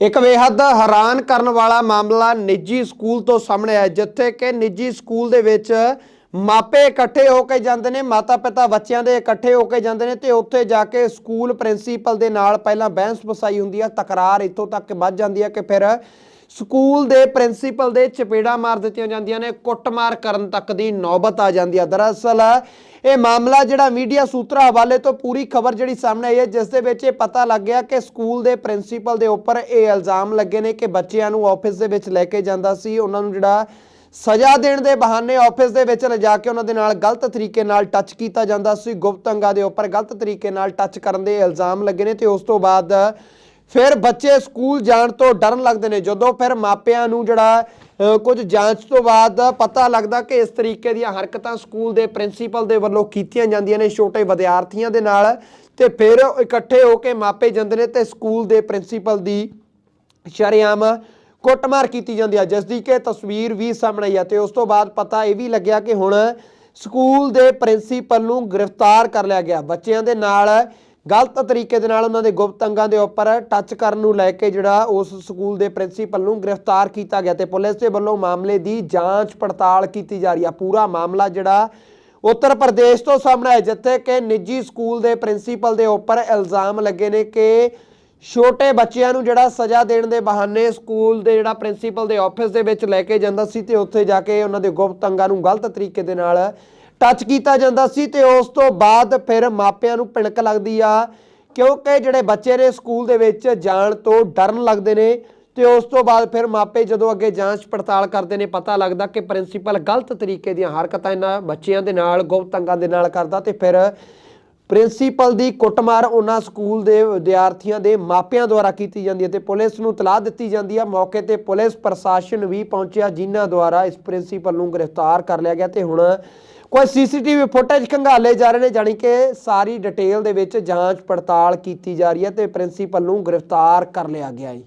ਇੱਕ ਬੇਹੱਦ ਹੈਰਾਨ ਕਰਨ ਵਾਲਾ ਮਾਮਲਾ ਨਿੱਜੀ ਸਕੂਲ ਤੋਂ ਸਾਹਮਣੇ ਆਇਆ, ਜਿੱਥੇ ਕਿ ਨਿੱਜੀ ਸਕੂਲ ਦੇ ਵਿੱਚ ਮਾਪੇ ਇਕੱਠੇ ਹੋ ਕੇ ਜਾਂਦੇ ਨੇ ਮਾਤਾ ਪਿਤਾ ਬੱਚਿਆਂ ਦੇ ਇਕੱਠੇ ਹੋ ਕੇ ਜਾਂਦੇ ਨੇ ਤੇ ਉੱਥੇ ਜਾ ਕੇ ਸਕੂਲ ਪ੍ਰਿੰਸੀਪਲ ਦੇ ਨਾਲ ਪਹਿਲਾਂ ਬਹਿਸ ਵਸਾਈ ਹੁੰਦੀ ਹੈ ਤਕਰਾਰ ਇੱਥੋਂ ਤੱਕ ਵੱਧ ਜਾਂਦੀ ਹੈ ਕਿ ਫਿਰ ਸਕੂਲ ਦੇ ਪ੍ਰਿੰਸੀਪਲ ਦੇ ਚਪੇੜਾ ਮਾਰ ਦਿੱਤੀਆਂ ਜਾਂਦੀਆਂ ਨੇ, ਕੁੱਟਮਾਰ ਕਰਨ ਤੱਕ ਦੀ ਨੌਬਤ ਆ ਜਾਂਦੀ ਹੈ ਦਰਅਸਲ, ਇਹ ਮਾਮਲਾ ਜਿਹੜਾ ਮੀਡੀਆ ਸੂਤਰਾਂ ਹਵਾਲੇ ਤੋਂ ਪੂਰੀ ਖਬਰ ਜਿਹੜੀ ਸਾਹਮਣੇ ਆਈ ਹੈ, ਜਿਸ ਦੇ ਵਿੱਚ ਇਹ ਪਤਾ ਲੱਗ ਗਿਆ ਕਿ ਸਕੂਲ ਦੇ ਪ੍ਰਿੰਸੀਪਲ ਦੇ ਉੱਪਰ ਇਹ ਇਲਜ਼ਾਮ ਲੱਗੇ ਨੇ ਕਿ ਬੱਚਿਆਂ ਨੂੰ ਆਫਿਸ ਦੇ ਵਿੱਚ ਲੈ ਕੇ ਜਾਂਦਾ ਸੀ। ਉਹਨਾਂ ਨੂੰ ਜਿਹੜਾ ਸਜ਼ਾ ਦੇਣ ਦੇ ਬਹਾਨੇ ਆਫਿਸ ਦੇ ਵਿੱਚ ਲਿਜਾ ਕੇ ਉਹਨਾਂ ਦੇ ਨਾਲ ਗਲਤ ਤਰੀਕੇ ਨਾਲ ਟੱਚ ਕੀਤਾ ਜਾਂਦਾ ਸੀ। ਗੁਪਤ ਅੰਗਾਂ ਦੇ ਉੱਪਰ ਗਲਤ ਤਰੀਕੇ ਨਾਲ ਟੱਚ ਕਰਨ ਦੇ ਇਲਜ਼ਾਮ ਲੱਗੇ ਨੇ ਤੇ ਉਸ ਤੋਂ ਬਾਅਦ ਫਿਰ ਬੱਚੇ ਸਕੂਲ ਜਾਣ ਤੋਂ ਡਰਨ ਲੱਗਦੇ ਨੇ। ਜਦੋਂ ਫਿਰ ਮਾਪਿਆਂ ਨੂੰ ਜਿਹੜਾ ਕੁਝ ਜਾਂਚ ਤੋਂ ਬਾਅਦ ਪਤਾ ਲੱਗਦਾ ਕਿ ਇਸ ਤਰੀਕੇ ਦੀਆਂ ਹਰਕਤਾਂ ਸਕੂਲ ਦੇ ਪ੍ਰਿੰਸੀਪਲ ਦੇ ਵੱਲੋਂ ਕੀਤੀਆਂ ਜਾਂਦੀਆਂ ਨੇ ਛੋਟੇ ਵਿਦਿਆਰਥੀਆਂ ਦੇ ਨਾਲ ਤੇ ਫਿਰ ਇਕੱਠੇ ਹੋ ਕੇ ਮਾਪੇ ਜਾਂਦੇ ਨੇ ਤੇ ਸਕੂਲ ਦੇ ਪ੍ਰਿੰਸੀਪਲ ਦੀ ਸ਼ਰੇਆਮ ਕੁੱਟਮਾਰ ਕੀਤੀ ਜਾਂਦੀ ਹੈ ਜਿਸ ਦੀ ਕਿ ਤਸਵੀਰ ਵੀ ਸਾਹਮਣੇ ਆਈ ਹੈ ਤੇ ਉਸ ਤੋਂ ਬਾਅਦ ਪਤਾ ਇਹ ਵੀ ਲੱਗਿਆ ਕਿ ਹੁਣ ਸਕੂਲ ਦੇ ਪ੍ਰਿੰਸੀਪਲ ਨੂੰ ਗ੍ਰਿਫਤਾਰ ਕਰ ਲਿਆ ਗਿਆ। ਬੱਚਿਆਂ ਦੇ ਨਾਲ ਗਲਤ ਤਰੀਕੇ ਦੇ ਨਾਲ ਉਹਨਾਂ ਦੇ ਗੁਪਤ ਅੰਗਾਂ ਦੇ ਉੱਪਰ ਟੱਚ ਕਰਨ ਨੂੰ ਲੈ ਕੇ ਜਿਹੜਾ ਉਸ ਸਕੂਲ ਦੇ ਪ੍ਰਿੰਸੀਪਲ ਨੂੰ ਗ੍ਰਿਫਤਾਰ ਕੀਤਾ ਗਿਆ ਤੇ ਪੁਲਿਸ ਦੇ ਵੱਲੋਂ ਮਾਮਲੇ ਦੀ ਜਾਂਚ ਪੜਤਾਲ ਕੀਤੀ ਜਾ ਰਹੀ ਆ। ਪੂਰਾ ਮਾਮਲਾ ਜਿਹੜਾ ਉੱਤਰ ਪ੍ਰਦੇਸ਼ ਤੋਂ ਸਾਹਮਣੇ ਆਇਆ, ਜਿੱਥੇ ਕਿ ਨਿੱਜੀ ਸਕੂਲ ਦੇ ਪ੍ਰਿੰਸੀਪਲ ਦੇ ਉੱਪਰ ਇਲਜ਼ਾਮ ਲੱਗੇ ਨੇ ਕਿ ਛੋਟੇ ਬੱਚਿਆਂ ਨੂੰ ਜਿਹੜਾ ਸਜ਼ਾ ਦੇਣ ਦੇ ਬਹਾਨੇ ਸਕੂਲ ਦੇ ਜਿਹੜਾ ਪ੍ਰਿੰਸੀਪਲ ਦੇ ਆਫਿਸ ਦੇ ਵਿੱਚ ਲੈ ਕੇ ਜਾਂਦਾ ਸੀ ਤੇ ਉੱਥੇ ਜਾ ਕੇ ਉਹਨਾਂ ਦੇ ਗੁਪਤ ਅੰਗਾਂ ਨੂੰ ਗਲਤ ਤਰੀਕੇ ਦੇ ਨਾਲ ਟੱਚ ਕੀਤਾ ਜਾਂਦਾ ਸੀ ਤੇ ਉਸ ਤੋਂ ਬਾਅਦ ਫਿਰ ਮਾਪਿਆਂ ਨੂੰ ਭਿਣਕ ਲੱਗਦੀ ਆ, ਕਿਉਂਕਿ ਜਿਹੜੇ ਬੱਚੇ ਨੇ ਸਕੂਲ ਦੇ ਵਿੱਚ ਜਾਣ ਤੋਂ ਡਰਨ ਲੱਗਦੇ ਨੇ ਤੇ ਉਸ ਤੋਂ ਬਾਅਦ ਫਿਰ ਮਾਪੇ ਜਦੋਂ ਅੱਗੇ ਜਾਂਚ ਪੜਤਾਲ ਕਰਦੇ ਨੇ, ਪਤਾ ਲੱਗਦਾ ਕਿ ਪ੍ਰਿੰਸੀਪਲ ਗਲਤ ਤਰੀਕੇ ਦੀਆਂ ਹਰਕਤਾਂ ਇਹਨਾਂ ਬੱਚਿਆਂ ਦੇ ਨਾਲ ਗੁਪਤ ਅੰਗਾਂ ਦੇ ਨਾਲ ਕਰਦਾ ਤੇ ਫਿਰ ਪ੍ਰਿੰਸੀਪਲ ਦੀ ਕੁੱਟਮਾਰ ਉਹਨਾਂ ਸਕੂਲ ਦੇ ਵਿਦਿਆਰਥੀਆਂ ਦੇ ਮਾਪਿਆਂ ਦੁਆਰਾ ਕੀਤੀ ਜਾਂਦੀ ਹੈ ਤੇ ਪੁਲਿਸ ਨੂੰ ਤਲਾਹ ਦਿੱਤੀ ਜਾਂਦੀ ਹੈ ਮੌਕੇ ਤੇ ਪੁਲਿਸ ਪ੍ਰਸ਼ਾਸਨ ਵੀ ਪਹੁੰਚਿਆ, ਜਿਨ੍ਹਾਂ ਦੁਆਰਾ ਇਸ ਪ੍ਰਿੰਸੀਪਲ ਨੂੰ ਗ੍ਰਿਫਤਾਰ ਕਰ ਲਿਆ ਗਿਆ ਤੇ ਹੁਣ ਕੋਈ ਸੀਸੀਟੀਵੀ ਫੁਟੇਜ ਖੰਗਾਲੇ ਜਾ ਰਹੇ ਨੇ, ਜਾਣੀ ਕਿ ਸਾਰੀ ਡਿਟੇਲ ਦੇ ਵਿੱਚ ਜਾਂਚ ਪੜਤਾਲ ਕੀਤੀ ਜਾ ਰਹੀ ਹੈ ਤੇ ਪ੍ਰਿੰਸੀਪਲ ਨੂੰ ਗ੍ਰਿਫਤਾਰ ਕਰ ਲਿਆ ਗਿਆ ਹੈ।